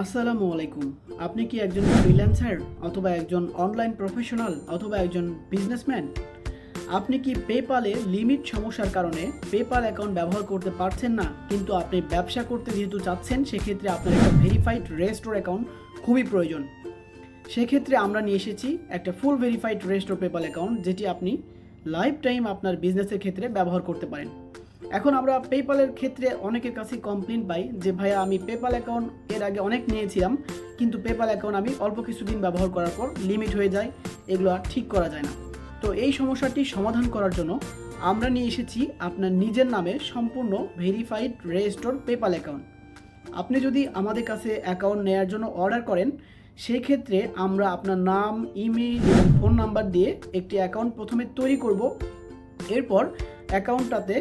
আসসালামু আলাইকুম। আপনি কি একজন ফ্রিল্যান্সার অথবা একজন অনলাইন প্রফেশনাল অথবা একজন বিজনেসম্যান আপনি কি পেপালে লিমিট সমস্যার কারণে পেপাল অ্যাকাউন্ট ব্যবহার করতে পারছেন না, কিন্তু আপনি ব্যবসা করতে যেহেতু চাচ্ছেন, সেক্ষেত্রে আপনার একটা ভেরিফাইড রেস্টোর অ্যাকাউন্ট খুবই প্রয়োজন। সেক্ষেত্রে আমরা নিয়ে এসেছি একটা full verified restore PayPal account যেটি আপনি লাইফ টাইম আপনার বিজনেসের ক্ষেত্রে ব্যবহার করতে পারেন। এখন আমরা পেপালের ক্ষেত্রে অনেকের কাছে কমপ্লেন পাই যে ভাইয়া আমি পেপাল অ্যাকাউন্ট এর আগে অনেক নিয়েছিলাম, কিন্তু পেপাল অ্যাকাউন্ট আমি অল্প কিছুদিন ব্যবহার করার পর লিমিট হয়ে যায়, এগুলো আর ঠিক করা যায় না। তো এই সমস্যাটি সমাধান করার জন্য আমরা নিয়ে এসেছি আপনার নিজের নামে সম্পূর্ণ ভেরিফাইড রেজিস্টোর পেপাল অ্যাকাউন্ট আপনি যদি আমাদের কাছে অ্যাকাউন্ট নেওয়ার জন্য অর্ডার করেন সেই ক্ষেত্রে আমরা আপনার নাম ইমেল এবং ফোন নাম্বার দিয়ে একটি অ্যাকাউন্ট প্রথমে তৈরি করব। এরপর অ্যাকাউন্টটাতে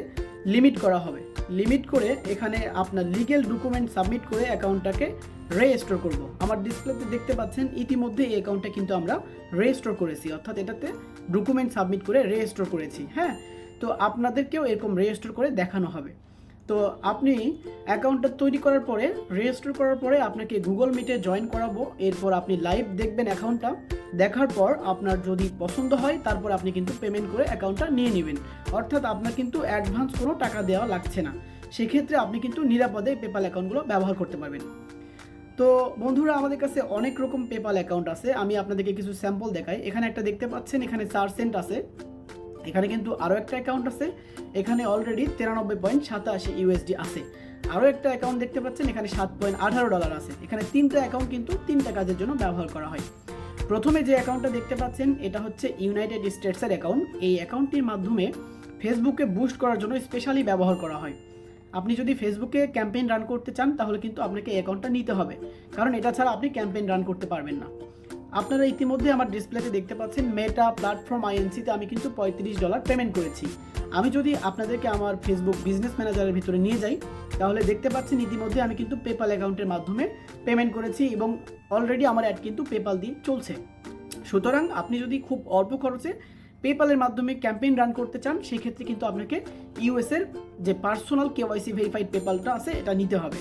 লিমিট করা হবে। লিমিট করে এখানে আপনার লিগেল ডকুমেন্ট সাবমিট করে অ্যাকাউন্টটাকে রেজিস্টার করব। আমার ডিসপ্লেতে দেখতে পাচ্ছেন, ইতিমধ্যে এই অ্যাকাউন্টটা কিন্তু আমরা রেজিস্টার করেছি। অর্থাৎ এটাতে ডকুমেন্ট সাবমিট করে রেজিস্টার করেছি হ্যাঁ? তো আপনাদেরকেও এরকম রেজিস্টার করে দেখানো হবে। তো আপনি অ্যাকাউন্টটা তৈরি করার পরে, রেজিস্টার করার পরে আপনাকে গুগল মিটে জয়েন করাবো। এরপর আপনি লাইভ দেখবেন অ্যাকাউন্টটা। দেখার পর আপনার যদি পছন্দ হয়, তারপর আপনি কিন্তু পেমেন্ট করে অ্যাকাউন্টটা নিয়ে নেবেন। অর্থাৎ আপনার কিন্তু অ্যাডভান্স কোনো টাকা দেওয়া লাগছে না। সেক্ষেত্রে আপনি কিন্তু নিরাপদে পেপাল অ্যাকাউন্টগুলো ব্যবহার করতে পারবেন। তো বন্ধুরা, আমাদের কাছে অনেক রকম পেপাল অ্যাকাউন্ট আছে। আমি আপনাদেরকে কিছু স্যাম্পল দেখাই। এখানে একটা দেখতে পাচ্ছেন, এখানে চার সেন্ট আছে। এখানে কিন্তু আরও একটা অ্যাকাউন্ট আছে। এখানে অলরেডি তিরানব্বই পয়েন্ট সাতাশি ইউএসডি আছে। আরও একটা অ্যাকাউন্ট দেখতে পাচ্ছেন, এখানে সাত পয়েন্ট আঠারো ডলার আছে। এখানে তিনটা অ্যাকাউন্ট কিন্তু তিনটা কাজের জন্য ব্যবহার করা হয়। প্রথমে যে অ্যাকাউন্টটা দেখতে পাচ্ছেন, এটা হচ্ছে ইউনাইটেড স্টেটসের অ্যাকাউন্ট এই অ্যাকাউন্টটির মাধ্যমে ফেসবুকে বুস্ট করার জন্য স্পেশালি ব্যবহার করা হয়। আপনি যদি ফেসবুকে ক্যাম্পেইন রান করতে চান, তাহলে কিন্তু আপনাকে অ্যাকাউন্টটা নিতে হবে। কারণ এটা ছাড়া আপনি ক্যাম্পেইন রান করতে পারবেন না। আপনারা ইতিমধ্যে আমার ডিসপ্লেতে দেখতে পাচ্ছেন মেটা প্ল্যাটফর্ম আইএনসিতে আমি কিন্তু পঁয়ত্রিশ ডলার পেমেন্ট করেছি। আমি যদি আপনাদেরকে আমার ফেসবুক বিজনেস ম্যানেজারের ভিতরে নিয়ে যাই, তাহলে দেখতে পাচ্ছেন ইতিমধ্যে আমি কিন্তু পেপাল অ্যাকাউন্টের মাধ্যমে পেমেন্ট করেছি এবং অলরেডি আমার অ্যাড কিন্তু পেপাল দিয়ে চলছে। সুতরাং আপনি যদি খুব অল্প খরচে পেপালের মাধ্যমে ক্যাম্পেইন রান করতে চান, সেক্ষেত্রে কিন্তু আপনাকে ইউএসের যে পার্সোনাল কেওয়াইসি ভেরিফাইড পেপালটা আছে, এটা নিতে হবে।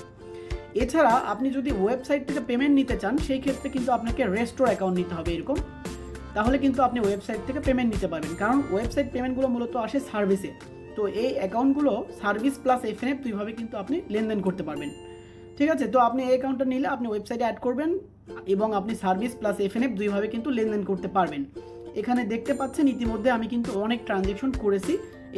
এছাড়া আপনি যদি ওয়েবসাইট থেকে পেমেন্ট নিতে চান, সেই ক্ষেত্রে কিন্তু আপনাকে রেস্টোর অ্যাকাউন্ট নিতে হবে এরকম। তাহলে কিন্তু আপনি ওয়েবসাইট থেকে পেমেন্ট নিতে পারবেন। কারণ ওয়েবসাইট পেমেন্টগুলো মূলত আসে সার্ভিসে তো এই অ্যাকাউন্টগুলো সার্ভিস প্লাস এফএনএফ দুইভাবে কিন্তু আপনি লেনদেন করতে পারবেন। ঠিক আছে? তো আপনি এই অ্যাকাউন্টটা নিলে আপনি ওয়েবসাইটে অ্যাড করবেন এবং আপনি সার্ভিস প্লাস এফএনএফ দুইভাবে কিন্তু লেনদেন করতে পারবেন। এখানে দেখতে পাচ্ছেন ইতিমধ্যে আমি কিন্তু অনেক ট্রানজেকশন করেছি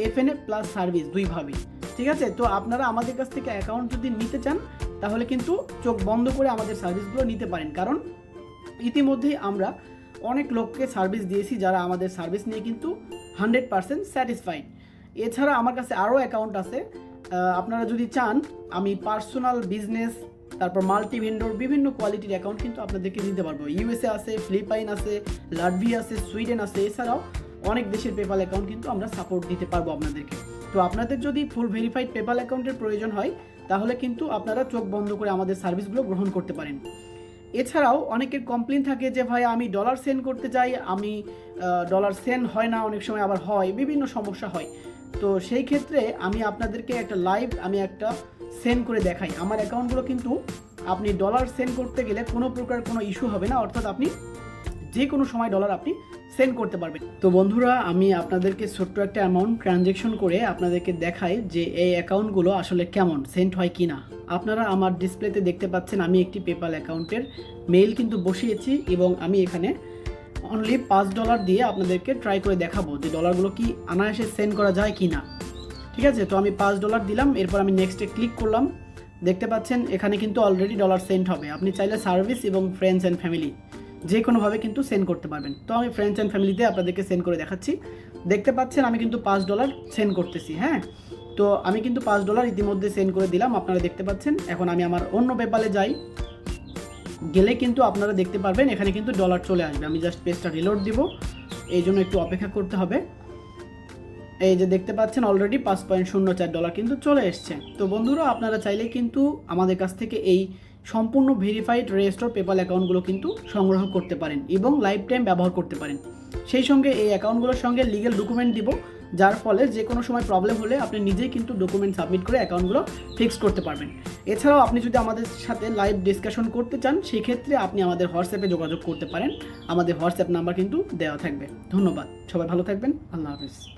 এফএনএফ প্লাস সার্ভিস দুইভাবেই ঠিক আছে? তো আপনারা আমাদের কাছ থেকে অ্যাকাউন্ট যদি নিতে চান তাহলে কিন্তু চোখ বন্ধ করে আমাদের সার্ভিসগুলো নিতে পারেন। কারণ ইতিমধ্যেই আমরা অনেক লোককে সার্ভিস দিয়েছি যারা আমাদের সার্ভিস নিয়ে কিন্তু হান্ড্রেড পারসেন্ট স্যাটিসফাইড। এছাড়া আমার কাছে আরও অ্যাকাউন্ট আছে। আপনারা যদি চান, আমি পার্সোনাল বিজনেস, তারপর মাল্টি ভেন্ডর বিভিন্ন কোয়ালিটির অ্যাকাউন্ট কিন্তু আপনাদেরকে দিতে পারব। ইউএসএ আছে, ফিলিপাইন আছে, লাটভি আছে, সুইডেন আছে, এছাড়াও অনেক দেশের পেপাল অ্যাকাউন্ট কিন্তু আমরা সাপোর্ট দিতে পারব আপনাদেরকে। তো আপনাদের যদি ফুল ভেরিফাইড পেপাল অ্যাকাউন্টের প্রয়োজন হয় তাহলে কিন্তু আপনারা চোখ বন্ধ করে আমাদের সার্ভিসগুলো গ্রহণ করতে পারেন। এছাড়াও অনেকের কমপ্লেন থাকে যে, ভাই, আমি ডলার সেন্ড করতে চাই আমি ডলার সেন্ড হয় না, অনেক সময় আবার হয়। বিভিন্ন সমস্যা হয়। তো সেই ক্ষেত্রে আমি আপনাদেরকে একটা লাইভ আমি একটা সেন্ড করে দেখাই। আমার অ্যাকাউন্টগুলো কিন্তু আপনি ডলার সেন্ড করতে গেলে কোনো প্রকার কোনো ইস্যু হবে না। অর্থাৎ আপনি যে কোনো সময় ডলার আপনি সেন্ড করতে পারবেন। তো বন্ধুরা, আমি আপনাদেরকে ছোট্ট একটা অ্যামাউন্ট ট্রানজেকশন করে আপনাদেরকে দেখাই যে এই অ্যাকাউন্টগুলো আসলে কেমন সেন্ড হয় কি না আপনারা আমার ডিসপ্লেতে দেখতে পাচ্ছেন আমি একটি পেপাল অ্যাকাউন্টের মেইল কিন্তু বসিয়েছি এবং আমি এখানে অনলি পাঁচ ডলার দিয়ে আপনাদেরকে ট্রাই করে দেখাবো যে ডলারগুলো কি অনায়াসে সেন্ড করা যায় কি না ঠিক আছে? তো আমি পাঁচ ডলার দিলাম, এরপর আমি নেক্সটে ক্লিক করলাম। দেখতে পাচ্ছেন, এখানে কিন্তু অলরেডি ডলার সেন্ড হবে। আপনি চাইলে সার্ভিস এবং ফ্রেন্ডস অ্যান্ড ফ্যামিলি যে কোনোভাবে কিন্তু সেন্ড করতে পারবেন। তো আমি ফ্রেন্ডস অ্যান্ড ফ্যামিলিতে আপনাদেরকে সেন্ড করে দেখাচ্ছি। দেখতে পাচ্ছেন আমি কিন্তু পাঁচ ডলার সেন্ড করতেছি হ্যাঁ? তো আমি কিন্তু পাঁচ ডলার ইতিমধ্যে সেন্ড করে দিলাম, আপনারা দেখতে পাচ্ছেন। এখন আমি আমার অন্য পেপালে যাই। গেলে কিন্তু আপনারা দেখতে পারবেন, এখানে কিন্তু ডলার চলে আসবে। আমি জাস্ট পেজটা রিলোড দিব। এই জন্য একটু অপেক্ষা করতে হবে। এই যে দেখতে পাচ্ছেন অলরেডি পাঁচ পয়েন্ট শূন্য চার ডলার কিন্তু চলে এসছে। তো বন্ধুরা, আপনারা চাইলে কিন্তু আমাদের কাছ থেকে এই সম্পূর্ণ ভেরিফাইড রেজিস্টার পেপাল অ্যাকাউন্টগুলো কিন্তু সংগ্রহ করতে পারেন এবং লাইফ টাইম ব্যবহার করতে পারেন। সেই সঙ্গে এই অ্যাকাউন্টগুলোর সঙ্গে লিগেল ডকুমেন্ট দিব, যার ফলে যে কোনো সময় প্রবলেম হলে আপনি নিজেই কিন্তু ডকুমেন্ট সাবমিট করে অ্যাকাউন্টগুলো ফিক্স করতে পারবেন। এছাড়াও আপনি যদি আমাদের সাথে লাইভ ডিসকাশন করতে চান, সেক্ষেত্রে আপনি আমাদের হোয়াটসঅ্যাপে যোগাযোগ করতে পারেন। আমাদের হোয়াটসঅ্যাপ নাম্বার কিন্তু দেওয়া থাকবে। ধন্যবাদ। সবাই ভালো থাকবেন। আল্লাহ হাফিজ।